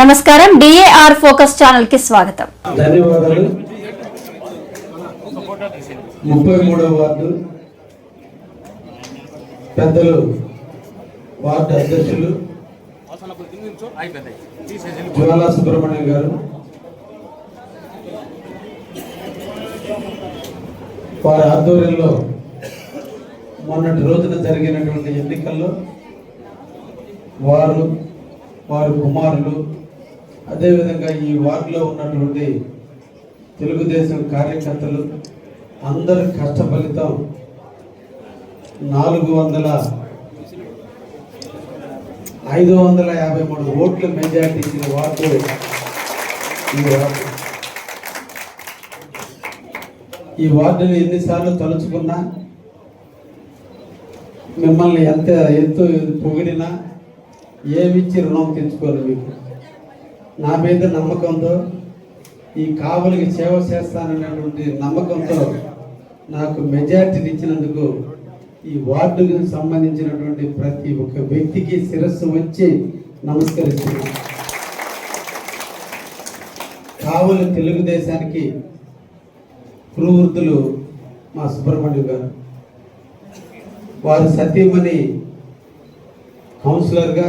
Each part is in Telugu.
నమస్కారం. డిఏఆర్ ఫోకస్ ఛానల్కి స్వాగతం. ధన్యవాదాలు. ముప్పై మూడవ వార్డు పెద్దలు వార్డు అధ్యక్షులు జ్వాలా సుబ్రహ్మణ్యం గారు వారి ఆధ్వర్యంలో మొన్నటి రోజున జరిగినటువంటి ఎన్నికల్లో వారు వారి కుమారులు అదేవిధంగా ఈ వార్డులో ఉన్నటువంటి తెలుగుదేశం కార్యకర్తలు అందరి కష్ట ఫలితం నాలుగు వందల ఐదు వందల యాభై మూడు ఓట్ల మెజార్టీ ఇచ్చిన వార్డు ఈ వార్డు. ఈ వార్డుని ఎన్నిసార్లు తలుచుకున్నా మిమ్మల్ని ఎంత ఎంతో పొగిడినా ఏమిచ్చి రుణం తెచ్చుకోరు మీకు? నా మీద నమ్మకంతో ఈ కావలికి సేవ చేస్తాననేటువంటి నమ్మకంతో నాకు మెజార్టీని ఇచ్చినందుకు ఈ వార్డుకు సంబంధించినటువంటి ప్రతి ఒక్క వ్యక్తికి శిరస్సు వచ్చి నమస్కరిస్తున్నాను. కావలి తెలుగుదేశానికి కురువృద్ధులు మా సుబ్రహ్మణ్యం గారు. వారు సతీమణి కౌన్సిలర్గా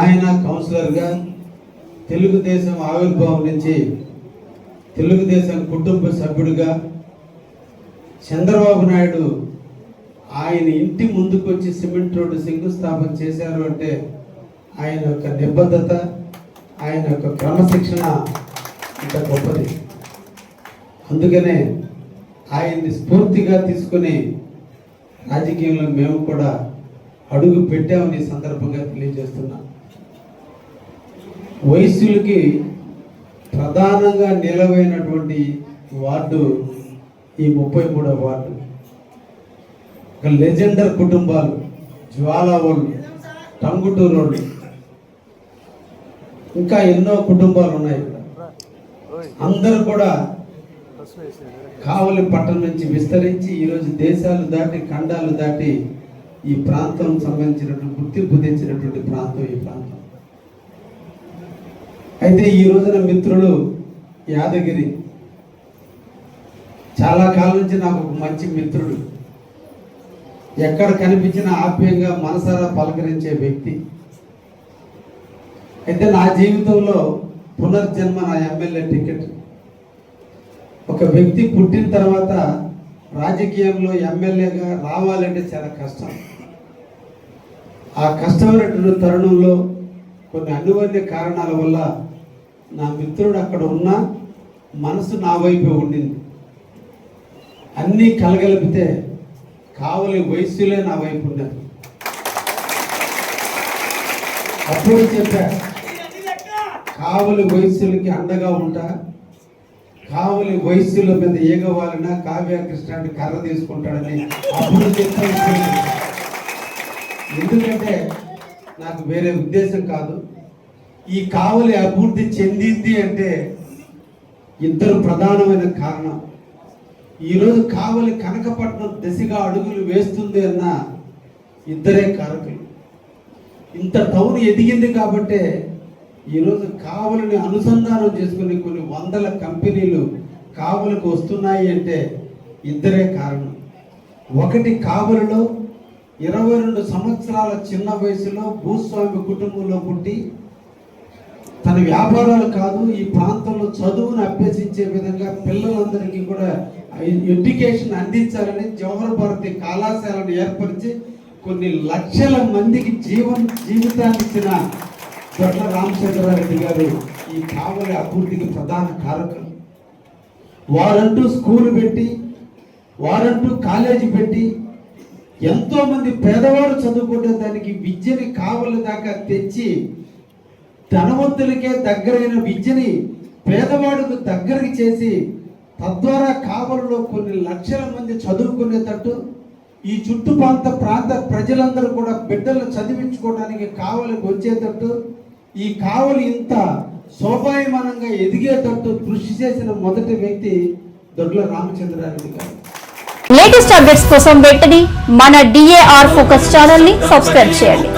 ఆయన కౌన్సిలర్గా తెలుగుదేశం ఆవిర్భావం నుంచి తెలుగుదేశం కుటుంబ సభ్యుడిగా చంద్రబాబు నాయుడు ఆయన ఇంటి ముందుకు వచ్చి సిమెంట్ రోడ్డు శంకుస్థాపన చేశారు అంటే ఆయన యొక్క నిబద్ధత ఆయన యొక్క క్రమశిక్షణ ఇంత గొప్పది. అందుకనే ఆయన్ని స్ఫూర్తిగా తీసుకొని రాజకీయంలో మేము కూడా అడుగు పెట్టామని సందర్భంగా తెలియజేస్తున్నాం. వయస్సులకి ప్రధానంగా నిలవైనటువంటి వార్డు ఈ ముప్పై మూడవ వార్డు. ఒక లెజెండర్ కుటుంబాలు జ్వాలా వాళ్ళు టంగుటూరు వాళ్ళు ఇంకా ఎన్నో కుటుంబాలు ఉన్నాయి. అందరూ కూడా కావలి పట్టణం నుంచి విస్తరించి ఈరోజు దేశాలు దాటి ఖండాలు దాటి ఈ ప్రాంతం సంబంధించినటువంటి గుర్తింపు తెచ్చినటువంటి ప్రాంతం ఈ ప్రాంతం. అయితే ఈ రోజున మిత్రులు యాదగిరి చాలా కాలం నుంచి నాకు ఒక మంచి మిత్రుడు. ఎక్కడ కనిపించినా ఆప్యంగా మనసారా పలకరించే వ్యక్తి. అయితే నా జీవితంలో పునర్జన్మ నా ఎమ్మెల్యే టికెట్. ఒక వ్యక్తి పుట్టిన తర్వాత రాజకీయంలో ఎమ్మెల్యేగా రావాలంటే చాలా కష్టం. ఆ కష్టమైనటువంటి తరుణంలో కొన్ని అనువన్య కారణాల వల్ల నా మిత్రుడు అక్కడ ఉన్నా మనసు నా వైపే ఉండింది. అన్నీ కలగలిపితే కావలి వయస్సులే నా వైపు ఉన్నారు అప్పుడు చెప్పా కావలి వయస్సులకి అండగా ఉంటా కావలి వయస్సుల మీద ఏగవాలిన కావ్య కృష్ణాన్ని కర్ర తీసుకుంటాడని అప్పుడు చెప్పాను ఎందుకంటే నాకు వేరే ఉద్దేశం కాదు. ఈ కావలి అభివృద్ధి చెందింది అంటే ఇద్దరు ప్రధానమైన కారణం. ఈరోజు కావలి కనకపట్నం దిశగా అడుగులు వేస్తుంది అన్న ఇద్దరే కారకులు. ఇంత టౌన్ ఎదిగింది కాబట్టే ఈరోజు కావలిని అనుసంధానం చేసుకుని కొన్ని వందల కంపెనీలు కావలకు వస్తున్నాయి అంటే ఇద్దరే కారణం. ఒకటి కావలిలో ఇరవై రెండు సంవత్సరాల చిన్న వయసులో భూస్వామి కుటుంబంలో పుట్టి తన వ్యాపారాలు కాదు ఈ ప్రాంతంలో చదువును అభ్యసించే విధంగా పిల్లలందరికీ కూడా ఎడ్యుకేషన్ అందించాలని జవహర్ భారతి కళాశాలను ఏర్పరిచి కొన్ని లక్షల మందికి జీవన జీవితాన్ని ఇచ్చిన దొడ్ల రామచంద్రారెడ్డి గారు ఈ కావలి అభివృద్ధికి ప్రధాన కారకం వారంటూ స్కూల్ పెట్టి వారంటూ కాలేజీ పెట్టి ఎంతోమంది పేదవారు చదువుకునే దానికి విద్యని కావలి దాకా తెచ్చి ధనవంతులకే దగ్గరైన విద్యని పేదవాడుకు దగ్గరికి చేసి తద్వారా కావలిలో కొన్ని లక్షల మంది చదువుకునేటట్టు ఈ చుట్టుప్రాంత ప్రాంత ప్రజలందరూ కూడా బిడ్డలు చదివించుకోవడానికి కావలికి వచ్చేటట్టు ఈ కావలి ఇంత శోభాయమానంగా ఎదిగేటట్టు కృషి చేసిన మొదటి వ్యక్తి దొడ్ల రామచంద్రారెడ్డి గారు. లేటెస్ట్ అప్డేట్స్ కోసం వెంటనే మన డిఏఆర్ ఫోకస్ ఛానల్ని సబ్స్క్రైబ్ చేయండి.